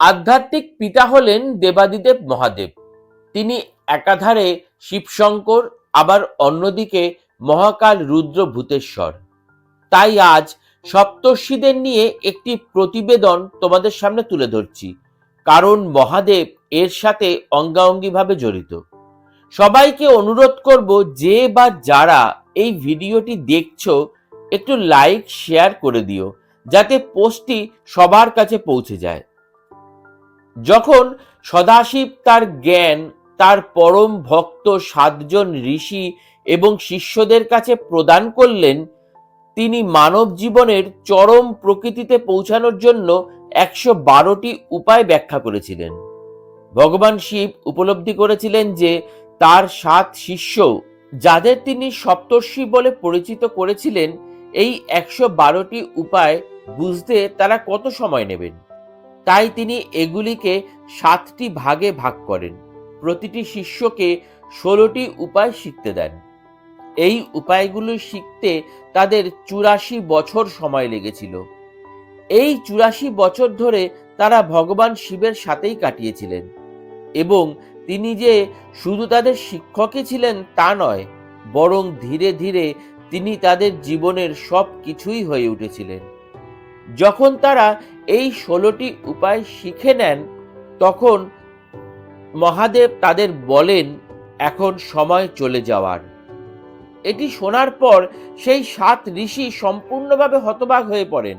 আধ্যাত্মিক পিতা হলেন দেবাদিদেব মহাদেব। তিনি একাধারে শিবশঙ্কর, আবার অন্যদিকে মহাকাল রুদ্র ভূতেশ্বর। তাই আজ সপ্তর্ষিদের নিয়ে একটি প্রতিবেদন তোমাদের সামনে তুলে ধরছি। কারণ মহাদেব এর সাথে অঙ্গাঙ্গিভাবে জড়িত। সবাইকে অনুরোধ করব যে বা যারা এই ভিডিওটি দেখছ, একটু লাইক শেয়ার করে দিও, যাতে পোস্টটি সবার কাছে পৌঁছে যায়। যখন সদাশিব তার জ্ঞান, তার পরম ভক্ত সাতজন ঋষি এবং শিষ্যদের কাছে প্রদান করলেন, তিনি মানব জীবনের চরম প্রকৃতিতে পৌঁছানোর জন্য একশো বারোটি উপায় ব্যাখ্যা করেছিলেন। ভগবান শিব উপলব্ধি করেছিলেন যে, তার সাত শিষ্য, যাদের তিনি সপ্তর্ষি বলে পরিচিত করেছিলেন, এই একশো বারোটি উপায় বুঝতে তারা কত সময় নেবেন? তাই তিনি এগুলিকে সাতটি ভাগে ভাগ করেন। প্রতিটি শিষ্যকে ষোলোটি উপায় শিখতে দেন। এই উপায়গুলো শিখতে তাদের চুরাশি বছর সময় লেগেছিল। এই চুরাশি বছর ধরে তারা ভগবান শিবের সাথেই কাটিয়েছিলেন এবং তিনি যে শুধু তাদের শিক্ষকই ছিলেন তা নয়, বরং ধীরে ধীরে তিনি তাদের জীবনের সব কিছুই হয়ে উঠেছিলেন। যখন তারা এই ষোলোটি উপায় শিখে নেন, তখন মহাদেব তাদের বলেন, এখন সময় চলে যাওয়ার। এটি শোনার পর সেই সাত ঋষি সম্পূর্ণভাবে হতবাক হয়ে পড়েন,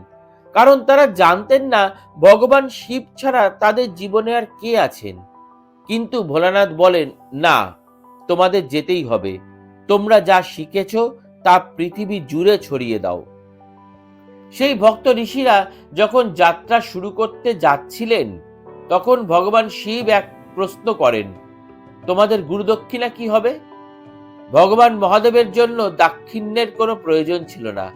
কারণ তারা জানতেন না ভগবান শিব ছাড়া তাদের জীবনে আর কে আছেন। কিন্তু ভোলানাথ বলেন, না, তোমাদের যেতেই হবে। তোমরা যা শিখেছ তা পৃথিবী জুড়ে ছড়িয়ে দাও। সেই ভক্ত ঋষিরা যখন যাত্রা শুরু করতে যাচ্ছিলেন, তখন ভগবান শিব এক প্রশ্ন করেন, তোমাদের গুরুদক্ষিণা কি হবে? ভগবান মহাদেবের জন্য দাক্ষিণ্যের কোনো প্রয়োজন ছিল না,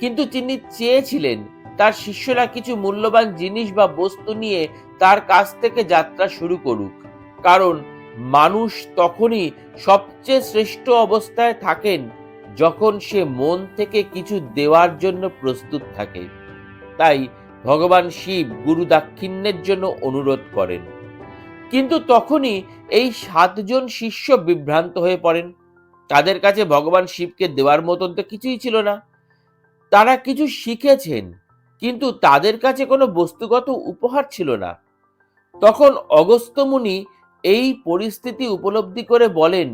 কিন্তু তিনি চেয়েছিলেন তার শিষ্যরা কিছু মূল্যবান জিনিস বা বস্তু নিয়ে তার কাছ থেকে যাত্রা শুরু করুক, কারণ মানুষ তখনই সবচেয়ে শ্রেষ্ঠ অবস্থায় থাকেন যখন সে মন থেকে কিছু দেওয়ার জন্য প্রস্তুত থাকে, তাই ভগবান শিব গুরু দাক্ষিণ্যের জন্য অনুরোধ করেন। কিন্তু তখনই এই সাতজন শিষ্য বিভ্রান্ত হয়ে পড়েন। তাদের কাছে ভগবান শিবকে দেওয়ার মতন তো কিছুই ছিল না। তারা কিছু শিখেছেন, কিন্তু তাদের কাছে কোনো বস্তুগত উপহার ছিল না। তখন অগস্ত্য মুনি এই পরিস্থিতি উপলব্ধি করে বলেন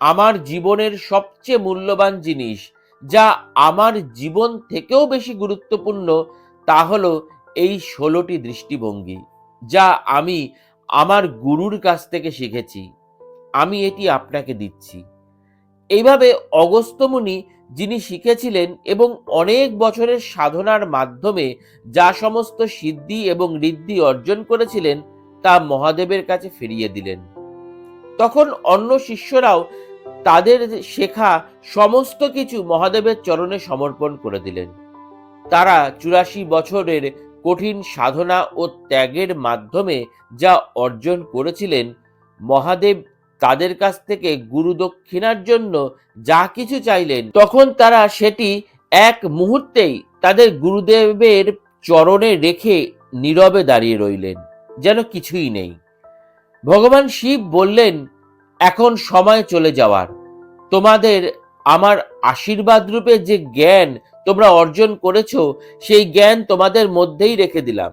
আমার জীবনের সবচেয়ে মূল্যবান জিনিস, যা আমার জীবন থেকেও বেশি গুরুত্বপূর্ণ, তা হলো এই ষোলোটি দৃষ্টিভঙ্গি, যা আমি আমার গুরুর কাছ থেকে শিখেছি। আমি এটি আপনাকে দিচ্ছি। এইভাবে অগস্ত্যমুনি, যিনি শিখেছিলেন এবং অনেক বছরের সাধনার মাধ্যমে যা সমস্ত সিদ্ধি এবং ঋদ্ধি অর্জন করেছিলেন, তা মহাদেবের কাছে ফিরিয়ে দিলেন। তখন অন্য শিষ্যরাও তাদের শেখা সমস্ত কিছু মহাদেবের চরণে সমর্পণ করে দিলেন। তারা চুরাশি বছরের কঠিন সাধনা ও ত্যাগের মাধ্যমে যা অর্জন করেছিলেন, মহাদেব তাদের কাছ থেকে গুরু দক্ষিণার জন্য যা কিছু চাইলেন, তখন তারা সেটি এক মুহূর্তেই তাদের গুরুদেবের চরণে রেখে নীরবে দাঁড়িয়ে রইলেন, যেন কিছুই নেই। ভগবান শিব বললেন এখন সময় চলে যাওয়ার। তোমাদের আমার আশীর্বাদ রূপে যে জ্ঞান তোমরা অর্জন করেছ, সেই জ্ঞান তোমাদের মধ্যেই রেখে দিলাম।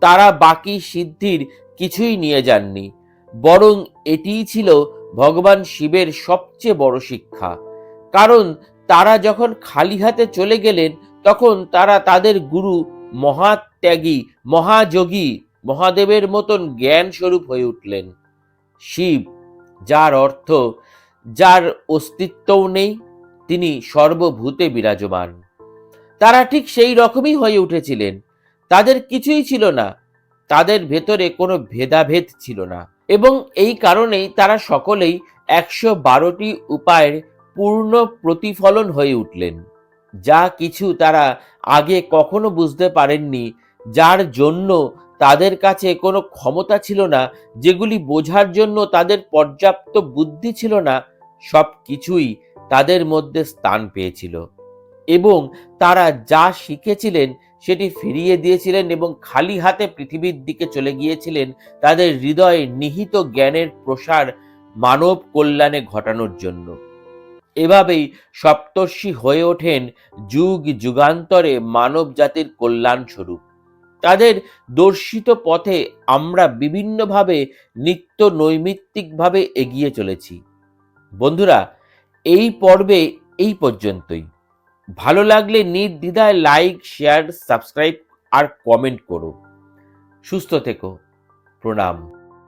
তারা বাকি সিদ্ধির কিছুই নিয়ে যাননি। বরং এটিই ছিল ভগবান শিবের সবচেয়ে বড় শিক্ষা। কারণ তারা যখন খালি হাতে চলে গেলেন, তখন তারা তাদের গুরু, মহাত্যাগী, মহাযোগী, মহাদেবের মতন জ্ঞান স্বরূপ হয়ে উঠলেন। শিব যার অর্থ, যার অস্তিত্বও নেই, তিনি সর্বভূতে বিরাজমান। তারা ঠিক সেই রকমই হয়ে উঠেছিলেন। তাদের কিছুই ছিল না। তাদের ভেতরে কোনো ভেদাভেদ ছিল না। এবং এই কারণেই তারা সকলেই একশো বারোটি উপায়ের পূর্ণ প্রতিফলন হয়ে উঠলেন। যা কিছু তারা আগে কখনো বুঝতে পারেননি, যার জন্য তাদের কাছে কোনো ক্ষমতা ছিল না, যেগুলি বোঝার জন্য তাদের পর্যাপ্ত বুদ্ধি ছিল না, সব কিছুই তাদের মধ্যে স্থান পেয়েছিল। এবং তারা যা শিখেছিলেন সেটি ফিরিয়ে দিয়েছিলেন এবং খালি হাতে পৃথিবীর দিকে চলে গিয়েছিলেন, তাদের হৃদয়ে নিহিত জ্ঞানের প্রসার মানব কল্যাণে ঘটানোর জন্য। এভাবেই সপ্তর্ষি হয়ে ওঠেন যুগ যুগান্তরে মানব জাতির কল্যাণ স্বরূপ তাদের দর্শিত পথে আমরা বিভিন্নভাবে নিত্য নৈমিত্তিকভাবে এগিয়ে চলেছি। বন্ধুরা, এই পর্বে এই পর্যন্তই। ভালো লাগলে নির্দ্বিধায় লাইক, শেয়ার, সাবস্ক্রাইব আর কমেন্ট করো। সুস্থ থেকো। প্রণাম।